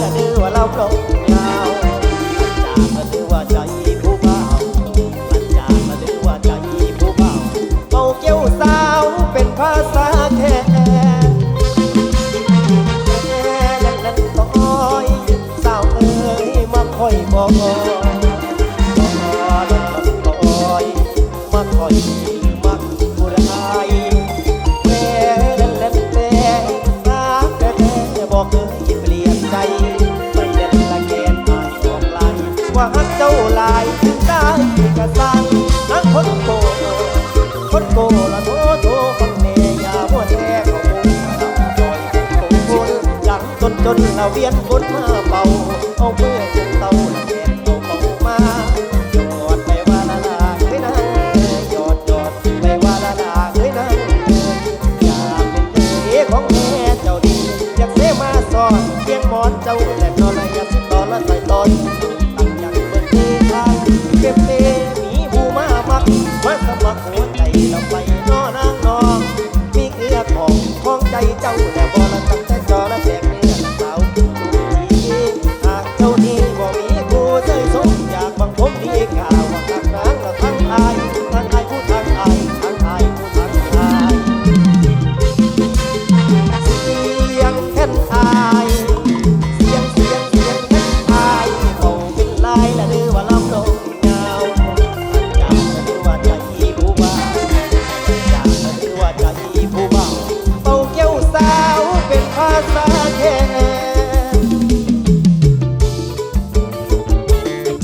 ก็ถือว่าเราปลงเราจากก็ถือว่าใจผู้เบาลันจากมาถือว่าใจผู้เบาเมาเกี้ยวสาวเป็นภาษาแค่นั้นนั้นต้อยสาวเอ๋มาคอยบอกมาคอยมาผู้ร้ายแต่นั้นแต่สาวแต่แต่บอกเอ๋ยเปลี่ยนใจ ว่าฮักเจ้าลายถึงได้กระสังนักคนโกคนโกละโตโตคนเมียาบ่แท้ก็คงคงหลังจนจนเละเวียนคนมาเป่าเอาเมื่อจนเต่าละเวียนเอาเป่ามาหยอดไปว่าละลาเฮ้ยนะหยดหยดไปว่าละลาเฮ้ยนะอยากเป็นเจ้ของแม่เจ้าดีอยากเสมาสอนเพียงมอนเจ้าแต่ ตั้แต่จอและแจกเนื้อเท้าหาเจ้านี้บ่มีกูเจ้ยสมอยากบังผมดีกล่าวว่าทางนางและทางอายทางอายผู้ทางอายทางอายผู้ทางอายเสียงแค่นายเสียงเสียงเสียงแค่นายเขาเป็นลาและเรือว่าลำลงยาวจำแต่ว่าใจผู้บ่าวจำแต่ว่าใจผู้บ่าเป่าแก้วส